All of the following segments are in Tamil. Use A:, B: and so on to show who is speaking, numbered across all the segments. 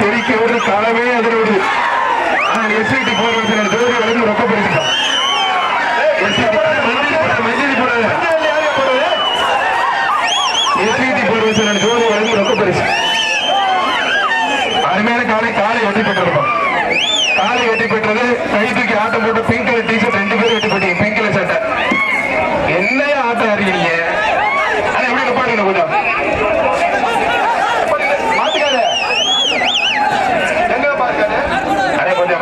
A: தெரிக்க விடுறது களமே அதில் எஸ்ஐடி போர் ஜோதி வளர்ந்து ரொக்க பரிசுதான் எஸ்ஐடி ஜோதி ரொக்க பரிசு அருமையான காலை காலை வெட்டி பெற்றிருக்கோம் காலை வெட்டி பெற்றது கை தூக்கி ஆட்டம் போட்டு பிங்க் கலர் டீ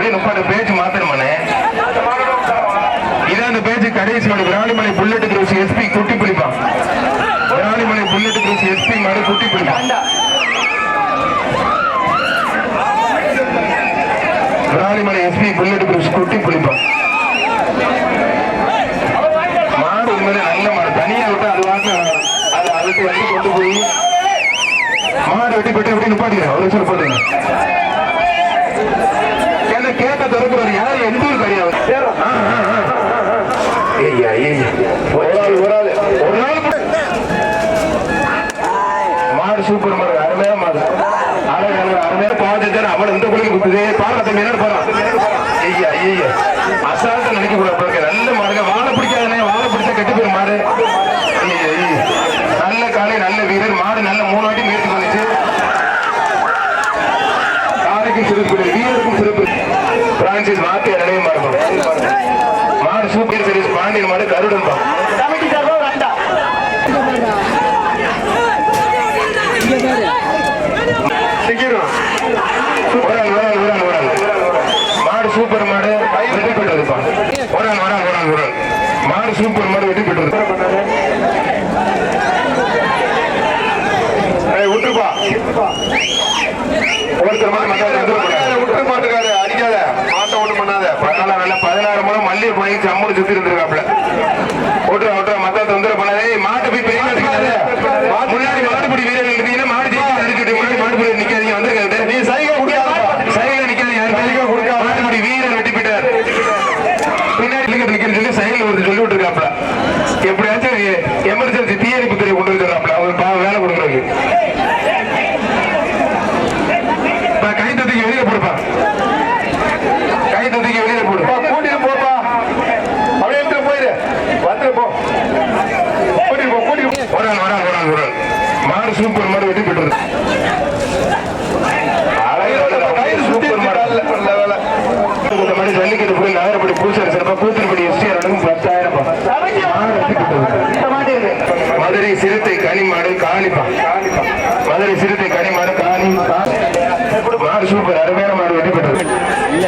A: அப்படியே முப்பது பேச்சு மாத்தணுமானே இதான் அந்த பேச்சு கடைசி மணி விராலிமலை புல்லட் கிரூஸ் எஸ்பி குட்டி பிடிப்பான் விராலிமலை புல்லட் கிரூஸ் எஸ்பி மாதிரி குட்டி பிடிப்பான் விராலிமலை எஸ்பி புல்லட் கிரூஸ் குட்டி பிடிப்பான் மாடு உண்மையிலே நல்ல மாடு. தனியா விட்டு அது வாங்க அது அதுக்கு வந்து கொண்டு போய் மாடு வெட்டி பெட்டி எப்படி நிப்பாட்டிக்கிறேன் ஒரு சொல்ல போட்டுங்க என்ன கேட்க திறக்கிறாரு யார் எந்த ஊர் கிடையாது ஐயா ஐயா ஒரு ஆள் ஒரு ஆள் ஒரு நாள் கூட- மாடு சூப்பர் மாடு அருமையான மாடு. அழகு அழகு அருமையான பாவத்தை அவன் இந்த குளிக்கு குத்துது. பாடுறத மீனர் போறான் ஐயா ஐயா. அசால்ட்டா நினைக்க கூடாது பாருங்க. நல்ல மாடுங்க. வாழை பிடிக்காதனே. வாழை பிடிச்சா கெட்டு போயிடும் மாடு. ஐயா நல்ல காலை நல்ல வீரர். மாடு நல்ல மூணு வாட்டி முயற்சி பண்ணிச்சு. காலைக்கும் சிறப்பு வீரருக்கும் சிறப்பு பிரான்சிஸ் வார்த்தை நினைவு மாறுபடும் மாடு. Super series. பாண்டியன் மாடு கருடன் பா சூப்பர் மாடு வெற்றி பெற்றது ஏய், விட்டுப்பா. ஒருத்தர் மாடு மத்தாத விட்டுற மாட்டுக்காரு அடிக்காத. மாட்ட ஒண்ணு பண்ணாத. பத்தால வேலை பதினாறு முறை மல்லிகை போய் சம்முடு சுத்தி இருந்திருக்காப்ல எப்படியாச்சும் எமர்ஜென்சி தீயணைப்பு துறை கொண்டு வந்துடுறாப்ல அவர் பாவம் வேலை கொடுக்குறாங்க நான் கை தூக்கி வெளியில போடுப்பா. கை தூக்கி வெளியில போடு. கூட்டிட்டு போப்பா. அப்படியே போயிரு. வந்து போ. கூட்டிட்டு போ கூட்டிட்டு போ. வரான் வரான் வரான் வரான் மாடு சூப்பர் மாடு வெட்டி பெற்றது சூப்பர் மாடு. இந்த மாதிரி ஜல்லிக்கட்டு போய் நகரப்படி பூசாரி சிறப்பா கூத்தன்படி எஸ்டிஆர் அடங்கும் பத்தாயிரம் மாடு வெட்டி பெற்றது மதுரை சிறுத்தை கனிமாடு காணிப்பா மதுரை சிறுத்தை கனிமாடு காணி சூப்பர் அருமையான மாடு வெட்டி பெற்றது.
B: இல்ல